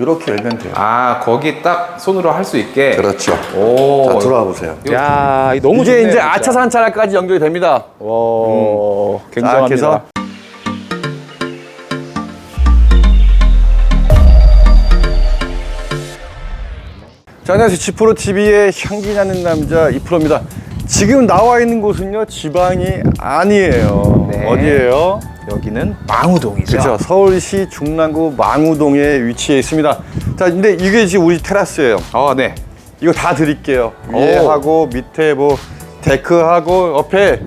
이렇게 열면 돼요. 아 거기 딱 손으로 할 수 있게. 그렇죠. 오. 자, 들어와 보세요. 야 너무 이게 좋네요, 이제 진짜. 아차 산 차량까지 연결이 됩니다. 와 굉장합니다. 자, 그래서 자, 안녕하세요. 지프로 TV의 향기 나는 남자 이프로입니다. 지금 나와 있는 곳은요 지방이 아니에요. 네. 어디예요? 여기는 망우동이죠. 그렇죠. 서울시 중랑구 망우동에 위치해 있습니다. 자, 근데 이게 지금 우리 테라스예요. 어, 네. 이거 다 드릴게요. 위에 오. 하고 밑에 뭐 데크하고 옆에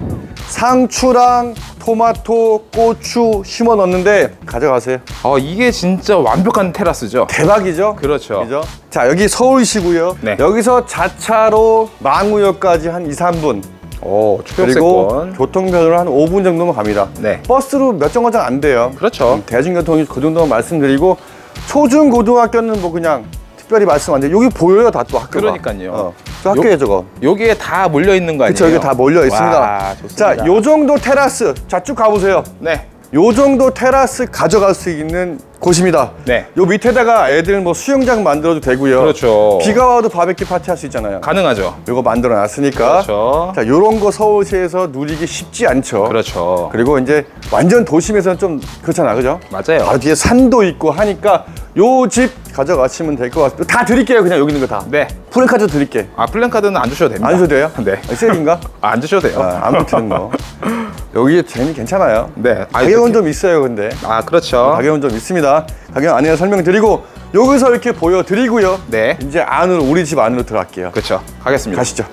상추랑 토마토, 고추 심어 넣는데 가져가세요. 어 이게 진짜 완벽한 테라스죠. 대박이죠? 그렇죠. 그죠? 자, 여기 서울시고요. 네. 여기서 자차로 망우역까지 한 2, 3분. 오 그리고 추격세권. 교통편으로 한 5분 정도면 갑니다. 네. 버스로 몇 정거장 안 돼요. 그렇죠. 음, 대중교통이 그 정도만 말씀드리고 초중 고등학교는 뭐 그냥 특별히 말씀 안 드려요. 여기 보여요 다 또 학교가. 그러니까요. 어, 저 학교에 저거. 여기에 다 몰려 있는 거 아니에요? 그쵸, 여기 다 몰려 있습니다. 와, 좋습니다. 자, 요 정도 테라스. 자, 쭉 가보세요. 네. 요 정도 테라스 가져갈 수 있는 곳입니다. 네. 요 밑에다가 애들 뭐 수영장 만들어도 되고요. 그렇죠. 비가 와도 바베큐 파티 할 수 있잖아요. 가능하죠. 요거 만들어 놨으니까. 그렇죠. 자, 요런 거 서울시에서 누리기 쉽지 않죠. 그렇죠. 그리고 이제 완전 도심에서는 좀 그렇잖아. 그죠? 맞아요. 바로 뒤에 산도 있고 하니까 요 집 가져가시면 될 것 같습니다. 다 드릴게요. 그냥 여기 있는 거 다. 네. 프랜카드 드릴게. 아 플랜 카드는 안 주셔도 됩니다. 안 줘도 돼요? 네. 아, 세일인가? 아, 안 주셔도 돼요. 아, 안 붙이는 거. 여기 재미 괜찮아요. 네. 아, 가격은 이렇게- 좀 있어요, 근데. 아 그렇죠. 가격은 좀 있습니다. 가격 안에 설명드리고 여기서 이렇게 보여드리고요. 네. 이제 안으로 우리 집 안으로 들어갈게요. 그렇죠. 가겠습니다. 가시죠.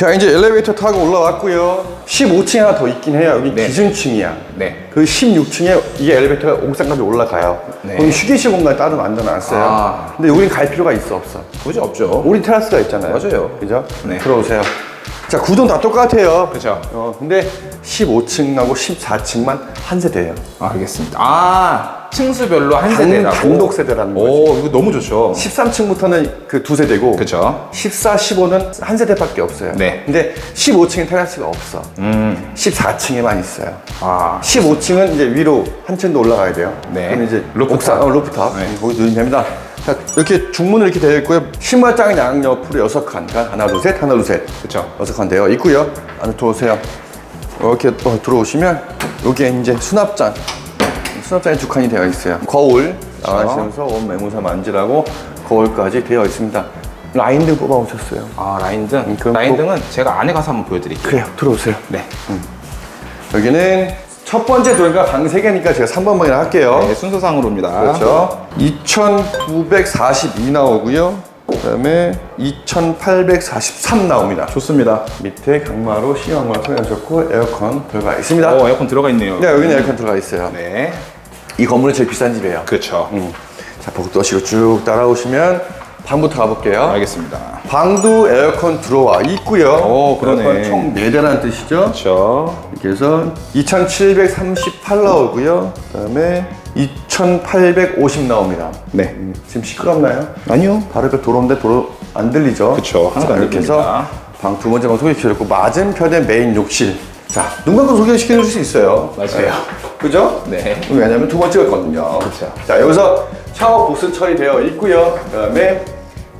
자 이제 엘리베이터 타고 올라왔고요. 15층 하나 더 있긴 해요. 여기 네. 기준층이야. 네. 그 16층에 이게 엘리베이터가 옥상까지 올라가요. 네. 거기 휴게실 공간 따로 만들어놨어요. 아. 근데 여긴 갈 필요가 있어 없어? 굳이 없죠. 우리 테라스가 있잖아요. 맞아요. 그죠? 네. 들어오세요. 자 구동 다 똑같아요. 그렇죠. 어, 근데 15층하고 14층만 한 세대예요. 아, 알겠습니다. 아 층수별로 한 단- 세대라고. 단독 세대라는 거지. 오 이거 너무 좋죠. 13층부터는 그 두 세대고 그렇죠. 14, 15는 한 세대밖에 없어요. 네. 근데 15층에 테라스가 없어. 음. 14층에만 있어요. 아 15층은 이제 위로 한 층 더 올라가야 돼요. 네. 그럼 이제 루프탑. 옥상, 어, 루프탑. 네. 거기 누르면 됩니다. 자, 이렇게 중문은 이렇게 되어 있고요. 신발장 양옆으로 여섯 칸. 그러니까 하나, 둘, 셋, 하나, 둘, 셋. 그쵸. 여섯 칸 되어 있고요. 안에 들어오세요. 이렇게 어, 들어오시면 여기에 이제 수납장. 수납장이 두 칸이 되어 있어요. 거울 나가시면서 온 매무사 만지라고 거울까지 되어 있습니다. 라인등 뽑아 오셨어요. 아 라인등. 음, 그럼 라인등은 제가 안에 가서 한번 보여드릴게요. 그래요. 들어오세요. 네. 여기는 첫 번째 도니까 방 3개니까 제가 3번방이나 할게요. 네 순서상으로입니다. 그렇죠. 2,942 나오고요. 그다음에 2,843 나옵니다. 좋습니다. 밑에 강마루, 시강마루 소개하셨고 에어컨 들어가 있습니다. 오 에어컨 들어가 있네요. 네, 여기는 에어컨 들어가 있어요. 네. 이 건물은 제일 비싼 집이에요. 그렇죠. 음. 자, 복도시로 쭉 따라오시면 방부터 가볼게요. 알겠습니다. 방도 에어컨 들어와 있고요. 오, 그러네. 에어컨 총 4대라는 뜻이죠. 그렇죠. 이렇게 해서 2,738 나오고요. 그다음에 2,850 나옵니다. 네. 음, 지금 시끄럽나요? 아니요. 바로 옆에 도로인데 도로 안 들리죠? 그쵸, 하나도 자, 안 이렇게 해서 들립니다. 방 두 번째 방 소개시켜줬고 맞은편에 메인 욕실. 자, 눈 감고 소개시켜 줄 수 있어요. 맞아요. 네. 그죠? 네. 왜냐면 두 번째였거든요. 그쵸. 자, 여기서 샤워 부스 처리되어 있고요. 그 다음에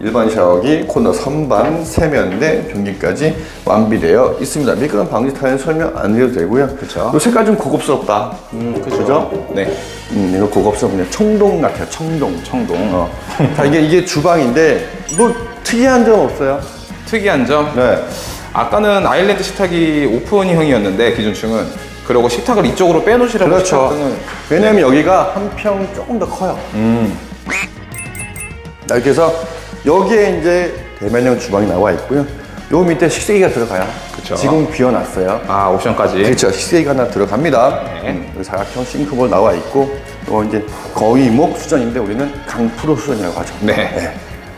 일반 샤워기, 코너 선반, 세면대, 변기까지 완비되어 있습니다. 미끄럼 방지 타일 설명 안 드려도 되고요. 그쵸. 이 색깔 좀 고급스럽다. 음, 그죠? 네. 음, 이거 그냥 청동 같아요. 청동. 청동. 어. 자, 이게 이게 주방인데 뭐 특이한 점 없어요? 특이한 점. 네. 아까는 아일랜드 식탁이 오픈형이었는데 기준층은 그리고 식탁을 이쪽으로 빼놓으시라고 그렇죠. 왜냐면 여기가 한 평 조금 더 커요. 음. 자, 이렇게 해서 여기에 이제 대면형 주방이 나와 있고요. 요 밑에 식세기가 들어가요. 그쵸. 지금 비워놨어요. 아 옵션까지. 그렇죠. 식세기가 하나 들어갑니다. 네. 음, 여기 사각형 싱크볼 나와 있고, 요 이제 거의 목 수전인데 우리는 강프로 수전이라고 하죠. 네.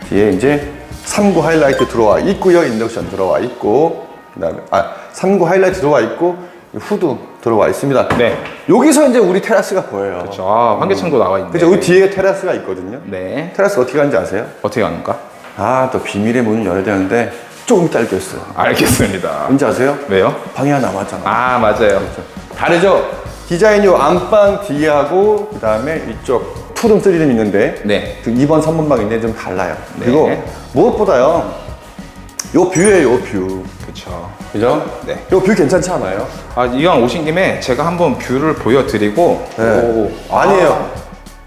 뒤에 이제 3구 하이라이트 들어와 있고요. 인덕션 들어와 있고, 그다음에 아 3구 하이라이트 들어와 있고 후드 들어와 있습니다. 네. 여기서 이제 우리 테라스가 보여요. 그렇죠. 아, 환기창도 나와 있네. 그죠? 여기 뒤에 테라스가 있거든요. 네. 테라스 어떻게 가는지 아세요? 어떻게 합니까? 아, 또 비밀의 문을 열어야 되는데 조금 이따 알겠어요. 알겠습니다. 뭔지 아세요? 왜요? 방이 하나 남았잖아. 아 맞아요. 다르죠? 디자인이 요 안방 뒤하고 그다음에 이쪽 투룸, 쓰리룸 있는데 네. 그 2번, 3번 방 있는데 좀 달라요. 네. 그리고 무엇보다요. 요 뷰예요, 요 뷰. 그렇죠. 그죠? 네. 요 뷰 괜찮지 않아요? 아, 이왕 오신 김에 제가 한번 뷰를 보여드리고 네. 아니에요.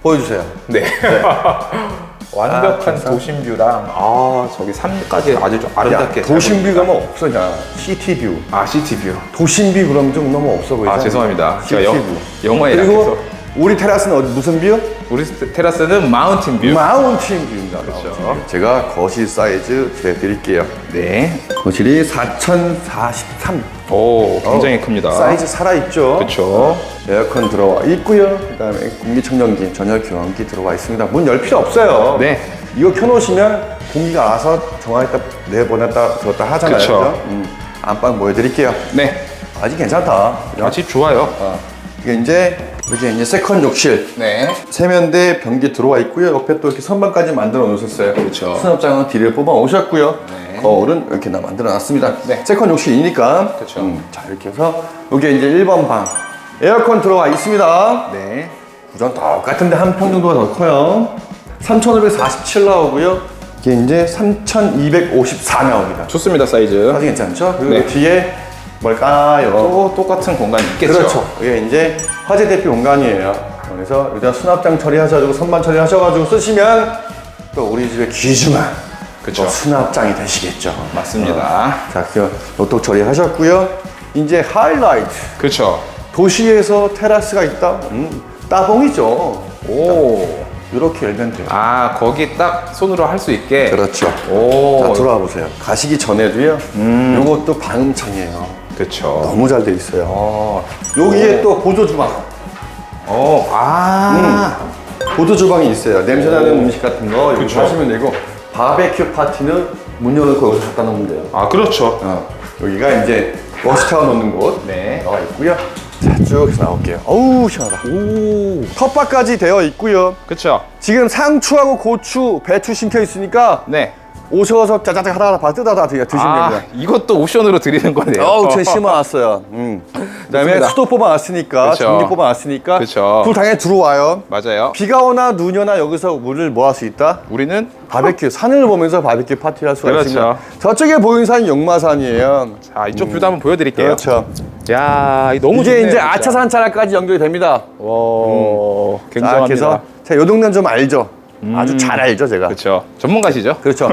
보여주세요. 네. 완벽한 도심 뷰랑 아 저기 산까지 아주 좀 야, 아름답게 잘 도심 보입니다. 뷰가 뭐 없어, 그냥. 시티 뷰. 아 시티 뷰. 도심 뷰 그러면 좀 너무 없어 보이잖아. 아 죄송합니다. 제가 영, 뷰. 영어에 그리고 약해서 우리 테라스는 어디, 무슨 뷰? 우리 테라스는 마운틴 뷰. 마운틴 뷰입니다. 그렇죠. 마운틴 뷰. 제가 거실 사이즈 재드릴게요. 네. 거실이 4043. 오 굉장히 큽니다. 어, 사이즈 살아있죠? 그렇죠. 에어컨 들어와 있고요. 그다음에 공기청정기, 전열 교환기 들어와 있습니다. 문 열 필요 없어요. 네. 이거 켜놓으시면 공기가 알아서 정화했다 내보냈다 들었다 하잖아요. 그쵸. 그죠? 음, 안방 보여드릴게요. 네. 아직 괜찮다. 그죠? 아, 집 좋아요. 어. 이게 이제 이게 이제 세컨 욕실. 네. 세면대 변기 들어와 있고요. 옆에 또 이렇게 선반까지 만들어 놓으셨어요. 그렇죠. 수납장은 뒤를 뽑아 오셨고요. 네. 거울은 이렇게 나 만들어 놨습니다. 네. 세컨 욕실이니까. 그렇죠. 음, 자 이렇게 해서 이게 이제 1번 방. 에어컨 들어와 있습니다. 네. 구조는 똑같은데 한 평 정도가 더 커요. 3,547 나오고요. 이게 이제 3,254 나옵니다. 좋습니다 사이즈. 사진 괜찮죠? 그리고 네. 뒤에 뭘까요? 또 똑같은 공간이 있겠죠. 그렇죠. 이게 이제 화재 대피 공간이에요. 그래서 일단 수납장 처리하셔가지고 선반 처리하셔가지고 쓰시면 또 우리 집의 귀중한 그쵸. 또 수납장이 되시겠죠. 맞습니다. 자, 그 노톡 처리하셨고요. 이제 하이라이트. 그렇죠. 도시에서 테라스가 있다? 음, 따봉이죠. 오. 이렇게 열면 돼요. 아 거기 딱 손으로 할 수 있게. 그렇죠. 오. 자, 들어와 보세요. 가시기 전에도요. 음. 요것도 방음창이에요. 그렇죠. 너무 잘 돼 있어요. 어. 여기에 또 보조 주방. 어. 아. 보조 주방이 있어요. 냄새 나는 음식 같은 거 여기 그쵸. 하시면 되고 바베큐 파티는 문 열어놓고 여기서 갖다 놓으면 돼요. 아 그렇죠. 어, 여기가 이제 워시타워 놓는 곳 네. 나와 있고요. 자, 쭉 해서 나올게요. 어우 시원하다. 오. 텃밭까지 되어 있고요. 그렇죠. 지금 상추하고 고추, 배추 심겨 있으니까 네. 오셔서 짜자작 하나 다 뜯어다 드려 드시면 아 됩니다. 이것도 옵션으로 드리는 거네요. 어우, 제 심어놨어요. 음. 그 다음에 좋습니다. 수도 뽑아놨으니까, 그쵸. 전기 뽑아놨으니까, 그쵸. 불 당연히 들어와요. 맞아요. 비가 오나 눈이 오나 여기서 물을 모을 수 있다. 우리는 바베큐 산을 보면서 바베큐 파티를 할 수가 그렇죠. 있습니다. 저쪽에 보이는 산이 용마산이에요. 자 이쪽 뷰도 한번 보여드릴게요. 그렇죠. 야, 이 너무 이게 좋네요, 이제 진짜. 아차산 차량까지 연결이 됩니다. 와, 자, 굉장합니다. 그래서 제가 요 동네는 좀 알죠. 아주 잘 알죠, 제가. 그렇죠. 전문가시죠? 그렇죠.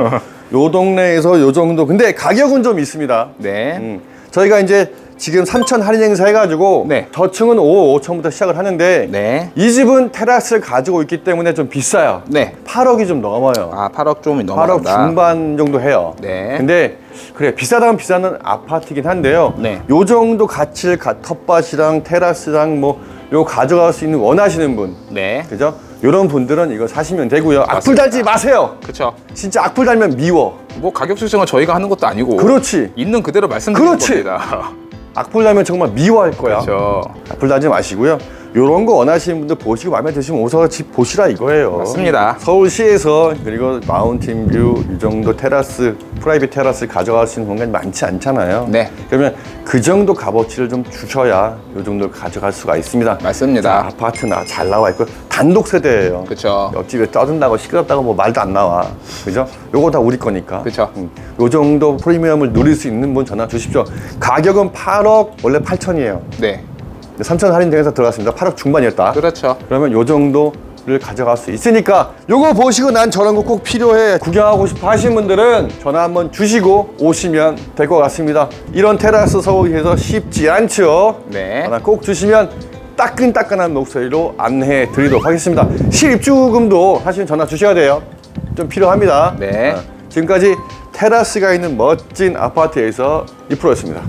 요 동네에서 요 정도. 근데 가격은 좀 있습니다. 네. 음, 저희가 이제 지금 3천 할인 행사 해가지고 네. 저층은 5, 5천부터 시작을 하는데 네. 이 집은 테라스를 가지고 있기 때문에 좀 비싸요. 네. 8억이 좀 넘어요. 아, 8억 좀 8억 넘어간다. 중반 정도 해요. 네. 근데 그래 비싸다면 비싼 아파트긴 한데요. 네. 요 정도 가치를 가, 텃밭이랑 테라스랑 뭐 요 가져갈 수 있는 원하시는 분, 네. 그죠? 요런 분들은 이거 사시면 되고요. 악플 맞습니다. 달지 마세요. 그렇죠. 진짜 악플 달면 미워. 뭐 가격 수정은 저희가 하는 것도 아니고 그렇지. 있는 그대로 말씀드리는 그렇지. 겁니다. 악플 달면 정말 미워할 거야. 그렇죠. 악플 달지 마시고요. 요런 거 원하시는 분들 보시고 마음에 드시면 오셔서 집 보시라 이거예요. 맞습니다. 서울시에서 그리고 마운틴 뷰, 이 정도 테라스, 프라이빗 테라스 가져갈 수 있는 공간이 많지 않잖아요. 네. 그러면 그 정도 값어치를 좀 주셔야 요 정도 가져갈 수가 있습니다. 맞습니다. 자, 아파트 나 잘 나와 있고 단독 세대예요. 그쵸. 옆집에 떠든다고 시끄럽다고 뭐 말도 안 나와. 그죠? 요거 다 우리 거니까. 그쵸. 음, 요 정도 프리미엄을 누릴 수 있는 분 전화 주십시오. 가격은 8억 원래 8천이에요. 네. 3천 할인돼서 들어갔습니다. 8억 중반이었다. 그렇죠. 그러면 요 정도를 가져갈 수 있으니까 요거 보시고 난 저런 거 꼭 필요해 구경하고 싶어 하시는 분들은 전화 한번 주시고 오시면 될 것 같습니다 이런 테라스 서울에서 쉽지 않죠 네. 전화 꼭 주시면 따끈따끈한 목소리로 안내해 드리도록 하겠습니다 실입주금도 사실 전화 주셔야 돼요 좀 필요합니다 네. 어, 지금까지 테라스가 있는 멋진 아파트에서 이프로였습니다